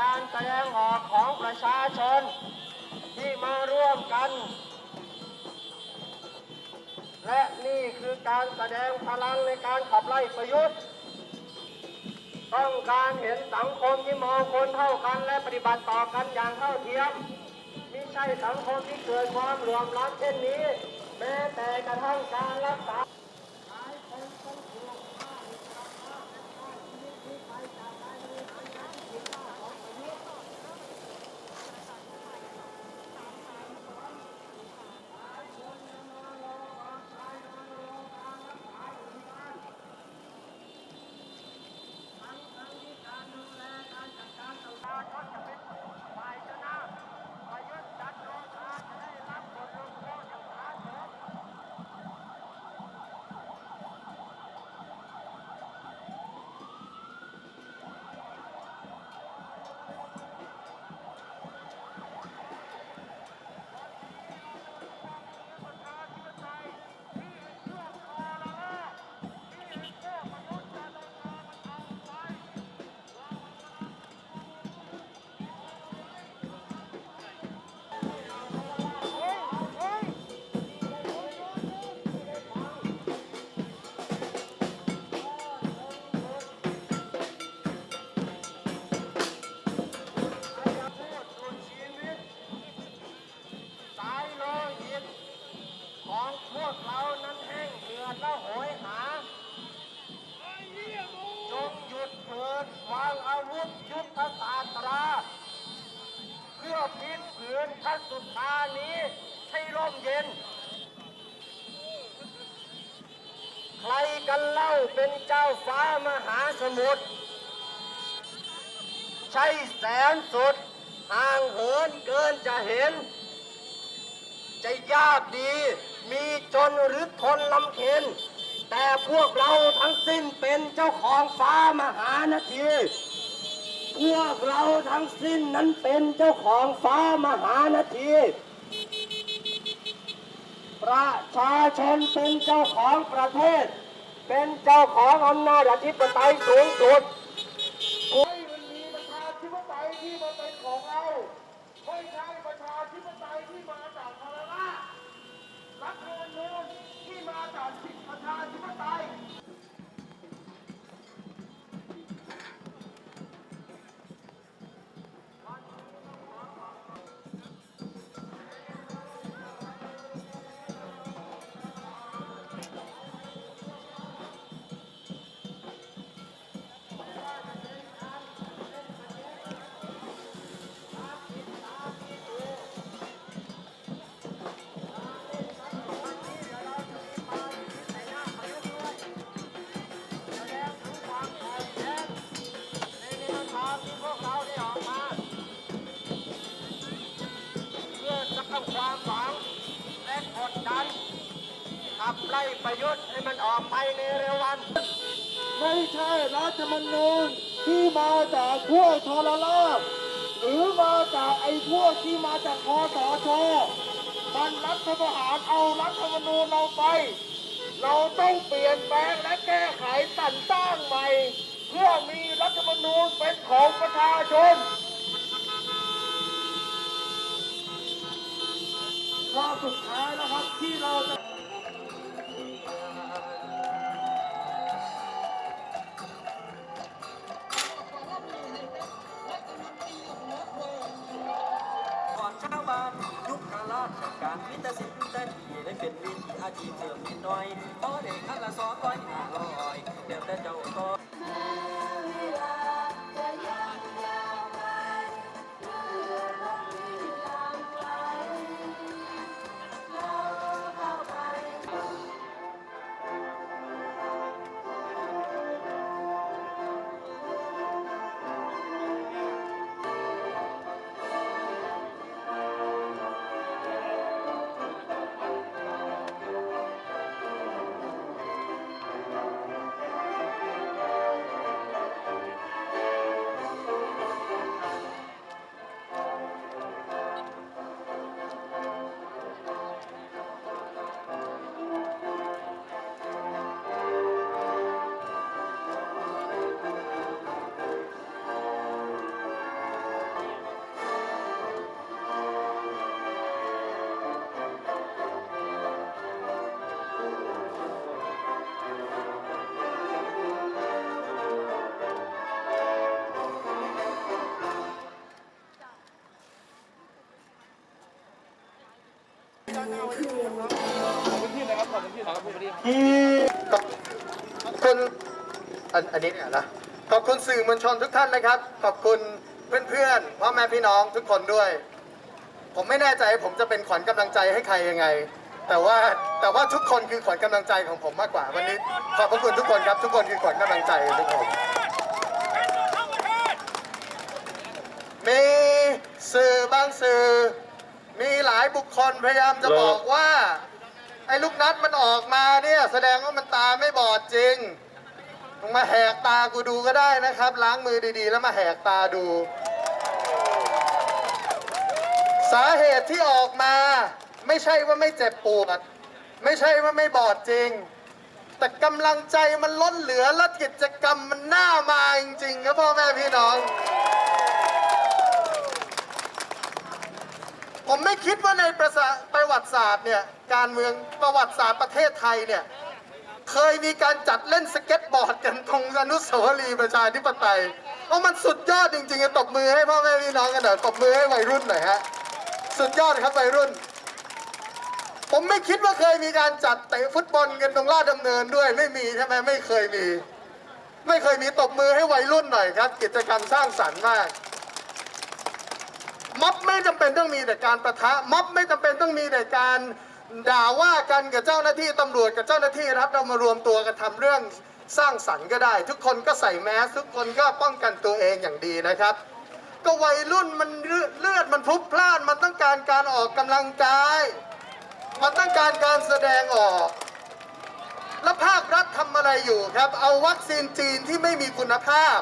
การแสดงออกของประชาชนที่มาร่วมกัน และนี่คือการแสดงพลังในการขับไล่ประยุทธ์ต้องการเห็นสังคมที่มองคนเท่ากันและปฏิบัติต่อกันอย่างเท่าเทียมมิใช่สังคมที่เกิดความเหลื่อมล้ำเช่นนี้ แม้แต่กระทั่งการรักษา นทัศสุธานี้ให้ร่มเย็น ใครกันเล่าเป็นเจ้าฟ้ามหาสมุทรใช่แสนสุด ห่างเหินเกินจะเห็น จะยากดีมีจนหรือทนลำเค็นแต่พวกเราทั้งสิ้นเป็นเจ้าของฟ้ามหานาที พวกเราทั้งสิ้นนั้นเป็นเจ้าของฟ้ามหานาที ประชาชนเป็นเจ้าของประเทศ เป็นเจ้าของอำนาจอธิปไตยสูงสุด ขับไล่ประยุทธ์ให้มันออกไปในเร็ววัน ไม่ใช่รัฐธรรมนูญที่มาจากพวกทรราชหรือมาจากไอ้พวกที่มาจากคอสชมันรัฐประหารเอารัฐธรรมนูญเราไป เราต้องเปลี่ยนแปลงและแก้ไขแต่งตั้งใหม่ เพื่อมีรัฐธรรมนูญเป็นของประชาชนรอบสุดท้ายนะครับที่เราจะ การมิตรสิทธิ์แต่ที่ได้เป็นวินอาชีพเสริมนิดหน่อยพอเด็กขั้นละสองร้อยห้าร้อยเดี๋ยวแต่เจ้าก็ ขอบคุณอันอันนี้เนี่ยนะขอบคุณสื่อมวลชนทุกท่านนะครับ ขอบคุณเพื่อนๆพ่อแม่พี่น้องทุกคนด้วย ผมไม่แน่ใจผมจะเป็นขวัญกำลังใจให้ใครยังไง แต่ว่าแต่ว่าทุกคนคือขวัญกำลังใจของผมมากกว่าวันนี้ ขอบพระคุณทุกคนครับ ทุกคนคือขวัญกำลังใจของผมมีสื่อบางสื่อ มีหลายบุคคลพยายามจะบอกว่า ไอ้ลูกนัดมันออกมาเนี่ย แสดงว่ามันตาไม่บอดจริงมึงมาแหกตากูดูก็ได้นะครับ ล้างมือดีๆ แล้วมาแหกตาดู สาเหตุที่ออกมา ไม่ใช่ว่าไม่เจ็บปวด ไม่ใช่ว่าไม่บอดจริง แต่กำลังใจมันล้นเหลือและกิจกรรมมันน่ามาจริงๆครับพ่อแม่พี่น้อง ผมไม่คิดว่าในประประวัติศาสตร์เนี่ยการเมืองประวัติศาสตร์ประเทศไทยเนี่ยเคยมีการจัดเล่นสเก็ตบอร์ดกันตรงอนุสาวรีย์ประชาธิปไตยเพราะมันสุดยอดจริงๆตบมือให้พ่อแม่พี่น้องกันหน่อยตบมือให้วัยรุ่นหน่อยฮะสุดยอดครับวัยรุ่น ผมไม่คิดว่าเคยมีการจัดเตะฟุตบอลกันตรงลาดดำเนินด้วยไม่มีใช่ไหมไม่เคยมี ไม่เคยมีตบมือให้วัยรุ่นหน่อยครับ กิจกรรมสร้างสรรค์มาก ม็อบไม่จำเป็นต้องมีแต่การประทะม็อบไม่จำเป็นต้องมีแต่การด่าว่ากันกับเจ้าหน้าที่ตำรวจกับเจ้าหน้าที่รัฐเรามารวมตัวกันทำเรื่องสร้างสรรค์ก็ได้ ทุกคนก็ใส่แมสทุกคนก็ป้องกันตัวเองอย่างดีนะครับ ก็วัยรุ่นมันเลือดมันพลุกพล่านมันต้องการการออกกำลังกาย มันต้องการการแสดงออก แล้วภาครัฐทำอะไรอยู่ครับ เอาวัคซีนจีนที่ไม่มีคุณภาพ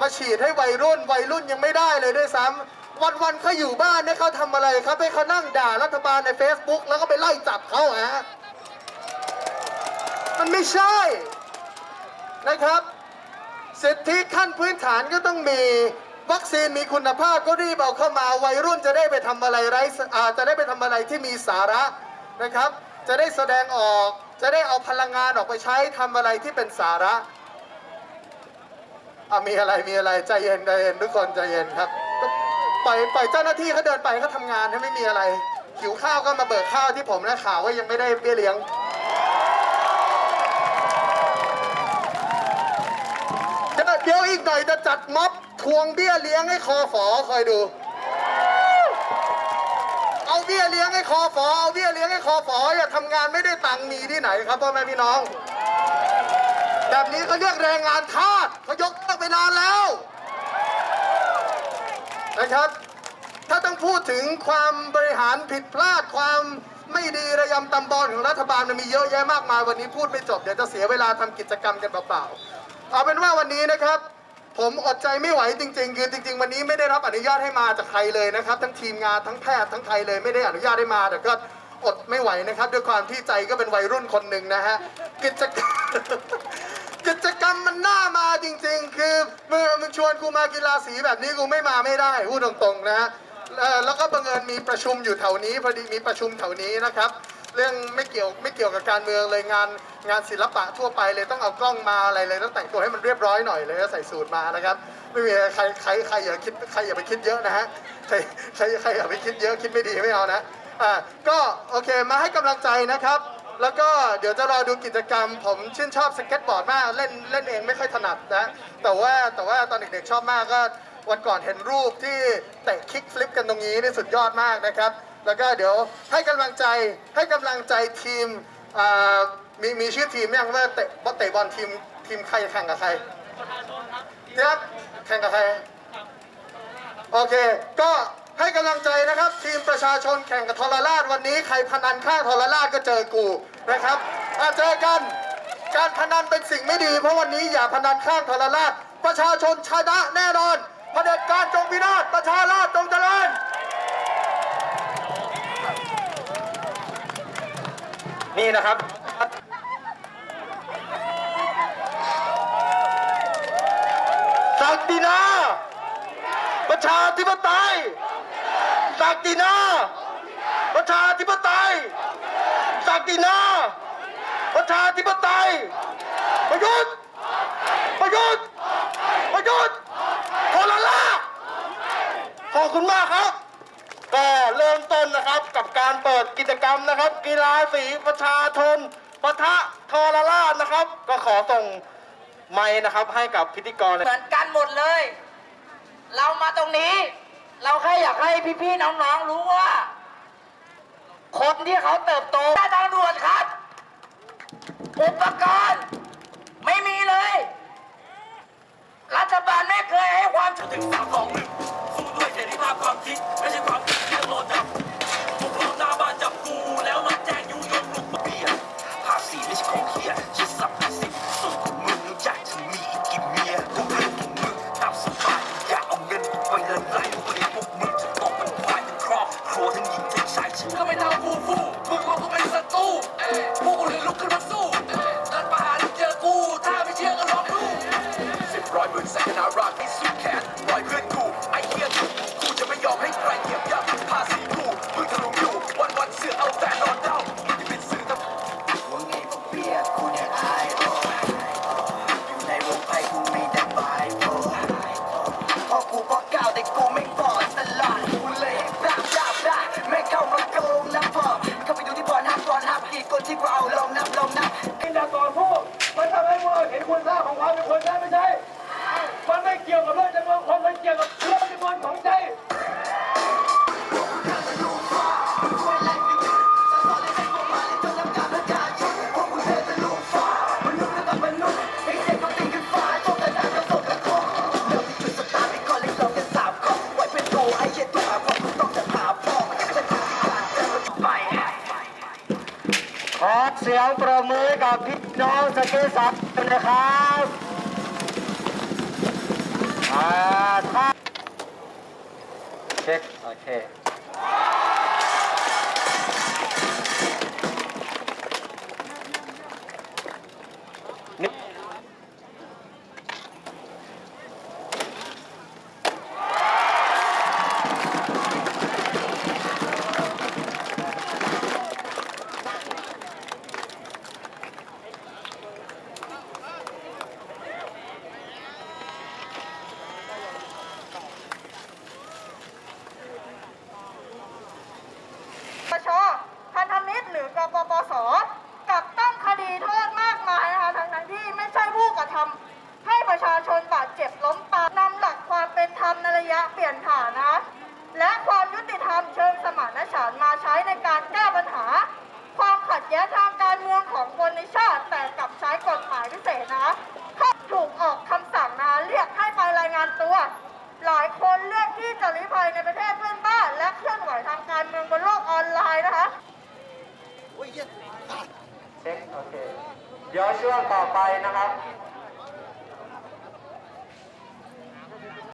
มาฉีดให้วัยรุ่นวัยรุ่นยังไม่ได้เลยด้วยซ้ำ วันวันๆเขาอยู่บ้านเนี่ยเขาทำอะไรครับให้เขานั่งด่ารัฐบาลใน Facebook แล้วก็ไปไล่จับเขาฮะมันไม่ใช่นะครับ สิทธิขั้นพื้นฐานก็ต้องมีวัคซีนมีคุณภาพก็รีบเอาเข้ามาวัยรุ่นจะได้ไปทำอะไรไร้จะได้ไปทำอะไรที่มีสาระนะครับ จะได้แสดงออกจะได้เอาพลังงานออกไปใช้ทำอะไรที่เป็นสาระอะมีอะไรมีอะไรใจเย็นใจเย็นทุกคนใจเย็นครับ ปล่อยปล่อยเจ้าหน้าที่เขาเดินไปเขาทำงานถ้าไม่มีอะไรหิวข้าวก็มาเบิกข้าวที่ผมนะข่าวว่ายังไม่ได้เบี้ยเลี้ยงเดี๋ยวเดี๋ยวอีกหน่อยจะจัดม็อบทวงเบี้ยเลี้ยงให้คอฝอคอยดู เอาเบี้ยเลี้ยงให้คอฝอเอาเบี้ยเลี้ยงให้คอฝออย่าทำงานไม่ได้ตังค์มีที่ไหนครับพ่อแม่พี่น้อง แบบนี้เขาเรียกแรงงานทาสเขายกเลิกไปนานแล้ว นะครับ ถ้าต้องพูดถึงความบริหารผิดพลาดความไม่ดีระยำตำบอลของรัฐบาลมันมีเยอะแยะมากมายวันนี้พูดไม่จบเดี๋ยวจะเสียเวลาทำกิจกรรมกันเปล่าๆเอาเป็นว่าวันนี้นะครับ ผมอดใจไม่ไหวจริง ๆ คือจริง ๆ วันนี้ไม่ได้รับอนุญาตให้มาจากใครเลยนะครับ ทั้งทีมงานทั้งแพทย์ทั้งใครเลยไม่ได้อนุญาตให้มาแต่ก็อดไม่ไหวนะครับ ด้วยความที่ใจก็เป็นวัยรุ่นคนหนึ่งนะฮะกิจกรรม กิจกรรมมันน่ามาจริง ๆ คือมึงมึงชวนกูมากีฬาสีแบบนี้กูไม่มาไม่ได้พูดตรงๆนะฮะเอ่อแล้วก็บังเอิญมีประชุมอยู่แถวนี้พอดีมีประชุมแถวนี้นะครับ เรื่องไม่เกี่ยวไม่เกี่ยวกับการเมืองเลยงานงานศิลปะทั่วไปเลยต้องเอากล้องมาอะไรเลยต้องแต่งตัวให้มันเรียบร้อยหน่อยเลยแล้วใส่สูทมานะครับไม่มีใครใครใครอย่าคิดใครอย่าไปคิดเยอะนะฮะใครใครใครอย่าไปคิดเยอะคิดไม่ดีไม่เอานะอ่าก็โอเคมาให้กำลังใจนะครับ แล้วก็เดี๋ยวจะรอดูกิจกรรม ผมชื่นชอบสเก็ตบอร์ดมากเล่นเล่นเองไม่ค่อยถนัดนะแต่ว่าแต่ว่าตอนเด็กๆชอบมากก็วันก่อนเห็นรูปที่เตะคิกฟลิปกันตรงนี้นี่สุดยอดมากนะครับ แล้วก็เดี๋ยวให้กำลังใจให้กำลังใจทีมอ่ามีมีชื่อทีมยังว่าเตะว่าเตะบอลทีมทีมใครแข่งกับใครครับแข่งกับใครโอเค ก็ ให้กำลังใจนะครับ ทีมประชาชนแข่งกับทรราชวันนี้ใครพนันข้างทรราชก็เจอกูนะครับอะเจอกัน การพนันเป็นสิ่งไม่ดี เพราะวันนี้อย่าพนันข้างทรราช ประชาชนชนะแน่นอนเผด็จการจงพินาศประชาราชจงเจริญนี่นะครับศักดินาประชาธิปไตย ศักดินา ประชาธิปไตย ศักดินา ประชาธิปไตย ประยุทธ์ ประยุทธ์ ประยุทธ์โทรลาขอบคุณมากครับ ก็เริ่มต้นนะครับกับการเปิดกิจกรรมนะครับ กีฬาสีประชาชนปะทะทรราชนะครับ ก็ขอส่งไม้นะครับให้กับพิธีกร เหมือนกันหมดเลย เรามาตรงนี้ เราแค่อยากให้พี่ๆน้องๆรู้ว่า คนที่เขาเติบโตได้ตำรวจครับ อุปกรณ์ไม่มีเลย รัฐบาลไม่เคยให้ความช่วยถึงสามสองหนึ่งสู้ด้วยเสรีภาพความคิด ไม่ใช่ความคิดแค่โหลดจับ ขอเสียงประมือกับพี่น้องสเก็ตสักนะครับอ่าถ้าเช็ค โอเค ระยะเปลี่ยนฐานะ และความยุติธรรมเชิงสมานฉันท์มาใช้ในการแก้ปัญหา ความขัดแย้งทางการเมืองของคนในชาติ แต่กลับใช้กฎหมายพิเศษนะข้าถูกออกคำสั่งนะเรียกให้ไปรายงานตัว หลายคนเลือกที่จะลี้ภัยในประเทศเพื่อนบ้าน และเคลื่อนไหวทางการเมืองบนโลกออนไลน์นะคะเช็คโอเคเดี๋ยวช่วงต่อไปนะครับ